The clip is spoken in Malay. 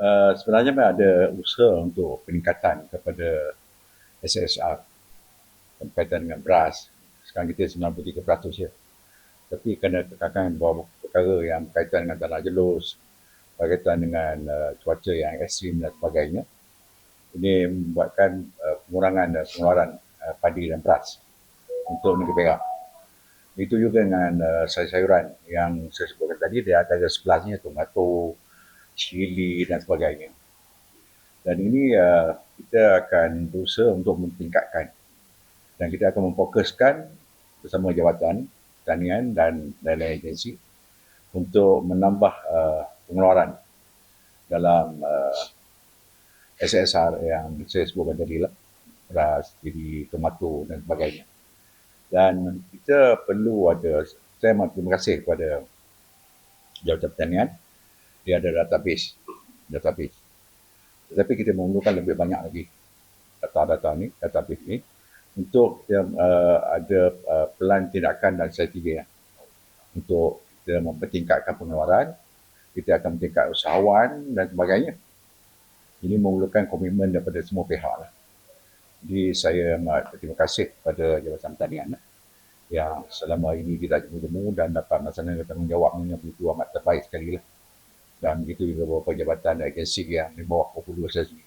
uh, sebenarnya memang ada usaha untuk peningkatan kepada SSR berkaitan dengan beras. Sekarang kita 93% ya. Tapi kerana kekangan beberapa perkara yang berkaitan dengan tanah jelus, berkaitan dengan uh, cuaca yang ekstrim dan sebagainya, ini membuatkan uh, pengurangan uh, pengeluaran uh, padi dan beras untuk negeri Perak. Itu juga dengan uh, sayur-sayuran yang saya sebutkan tadi, dia ada sebelahnya tomato, cili dan sebagainya. Dan ini uh, kita akan berusaha untuk meningkatkan. Dan kita akan memfokuskan bersama Jabatan Pertanian dan lain-lain agensi untuk menambah uh, pengeluaran dalam uh, SSR yang saya sebutkan tadi lah. Beras, jadi tomato dan sebagainya. Dan kita perlu ada saya terima kasih kepada Jabatan Pertanian dia ada database database tetapi kita memerlukan lebih banyak lagi data-data ni database ni untuk yang uh, ada uh, pelan tindakan dan strategi ya. untuk kita mempertingkatkan pengeluaran kita akan meningkatkan usahawan dan sebagainya ini memerlukan komitmen daripada semua pihak lah. Jadi saya berterima kasih kepada Jabatan Pertanian yang selama ini kita jemu-jemu dan dapat melaksanakan tanggungjawab yang begitu amat terbaik sekali lah. Dan begitu juga beberapa jabatan agensi yang di bawah populasi